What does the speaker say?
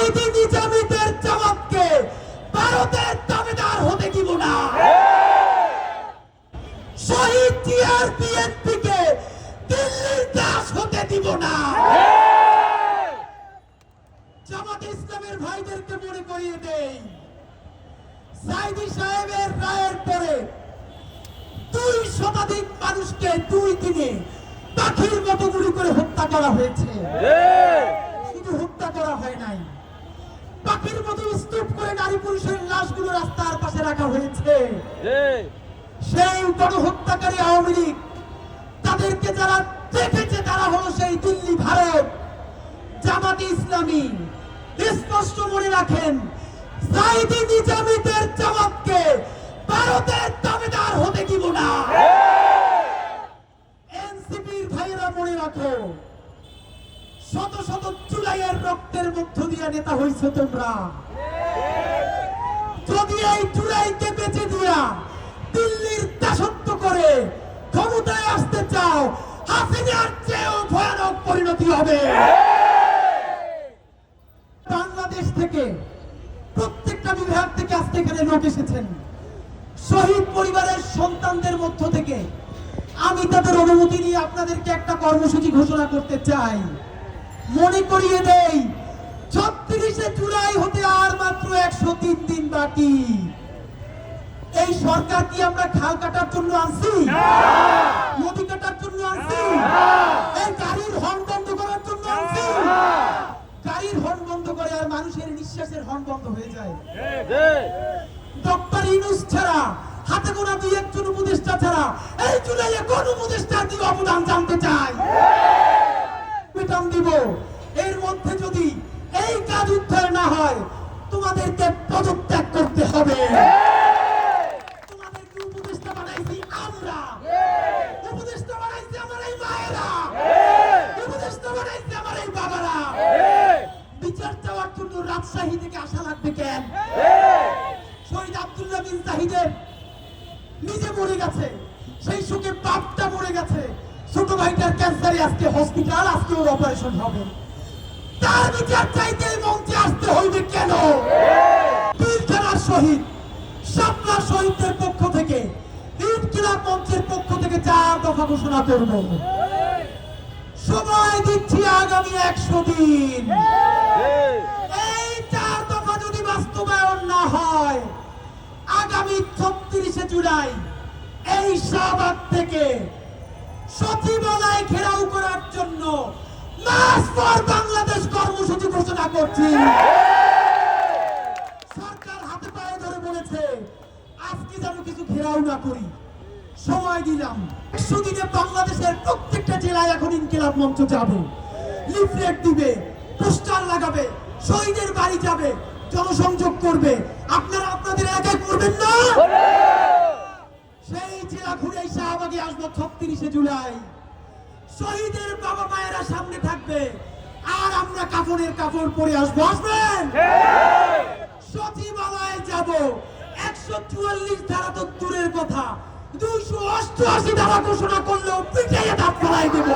সাইদি নিজামীদের জামাতকে ভারতের দাবিদার হতে দিব না। শহীদ জিয়ার বিএনপিকে দিল্লির দাস হতে দিব না। জামাত ইসলামের ভাইদেরকে মনে করিয়ে দেই সাইদি সাহেবের রায়ের পরে দুই শতাধিক মানুষকে দুই দিনে পাখির মতো গুলি করে হত্যা করা হয়েছে। শুধু হত্যা করা হয় নাই। পাখির মতো স্তূপ করে নারী পুরুষের লাশগুলো রাস্তার পাশে রাখা হয়েছে। সেই গণহত্যাকারী আওয়ামী লীগ তাদেরকে যারা দেখেছে তারা হলো সেই দিল্লি ভারত। জামাতে ইসলামী স্পষ্ট মনে রাখেন সাইদি নিজামীদের জামাতকে ভারতের দাবিদার হতে দিব না। এনসিপির ভাইয়েরা মনে রাখো শত শত জুলাইয়ের রক্তের মধ্য দিয়ে নেতা হইছো তোমরা। যদি এই জুলাইকে বেঁচে দিয়া দিল্লির দাসত্ব করে ক্ষমতায় আসতে চাও, হাসিনার চেয়েও ভয়ানক পরিণতি হবে। বাংলাদেশ থেকে, প্রত্যেকটা বিভাগ থেকে আজকে এখানে লোক এসেছেন। শহীদ পরিবারের সন্তানদের মধ্য থেকে। আমি তাদের অনুমতি নিয়ে আপনাদেরকে একটা কর্মসূচি ঘোষণা করতে চাই। মনে করিয়ে দেই ছত্রিশে জুলাই হতে আর মাত্র একশো তিন দিন বাকি। এই সরকার কি আমরা খাল কাটার জন্য আনছি? নদী কাটার জন্য আনছি? এই গাড়ির হর্ন বন্ধ করার জন্য আনছি? গাড়ির হর্ন বন্ধ করে আর মানুষের নিঃশ্বাসের হর্ন বন্ধ হয়ে যায়। ডক্টর ইনুস ছাড়া হাতে গোনা দুই একজন উপদেষ্টা ছাড়া এই জুলাইয়ে কোন উপদেষ্টার দিকে অবদান জানতে চাই। বেতন দিব। এর মধ্যে যদি এই কাজ উদ্ধার না হয়, তোমাদেরকে পদত্যাগ করতে হবে। বিচার জন্য রাজশাহী থেকে লাগবে কেন? নিজে মরে গেছে। সেই সুখে বাপটা মরে গেছে। ছোট ভাইটার ক্যান্সারে আজকে হসপিটাল আজকে অপারেশন হবে? তার বিচার চাইতে এই মঞ্চে আসতে হইবে কেন? শহীদ শাপলা শহীদদের পক্ষ থেকে মঞ্চের পক্ষ থেকে চার দফা ঘোষণা করব। সময় দিচ্ছি আগামী একশো দিন। এই চার দফা যদি বাস্তবায়ন না হয়, আগামী ছত্রিশে জুলাই, এই শাহবাগ থেকে সচিবালয় ঘেরাও করার জন্য মাস ফর বাংলাদেশ কর্মসূচি ঘোষণা করছি। সরকার হাতে পায়ে ধরে বলেছে আজকে যেন কিছু ঘেরাও না করি। সময় দিলাম। একশো দিনে বাংলাদেশের প্রত্যেকটা জেলায় এখন ইনকিলাব মঞ্চ যাবে। লিফলেট দিবে পোস্টার লাগাবে শহীদের বাড়ি যাবে জনসংযোগ করবে। আপনারা আপনাদের এলাকায় করবেন না? সেই জেলা ঘুরে শাহবাগে আসব ছত্রিশে জুলাই। শহীদের বাবা মায়েরা সামনে থাকবে। আর আমরা কাপড়ের কাপড় পরে আসব। আসবেন? সচিবালয়ে যাব। একশো চুয়াল্লিশ ধারা তো দূরের কথা। দুশো অষ্টআশি ধারা ঘোষণা করলেও পিটাইয়ে দাঁত ফেলাই দেবো।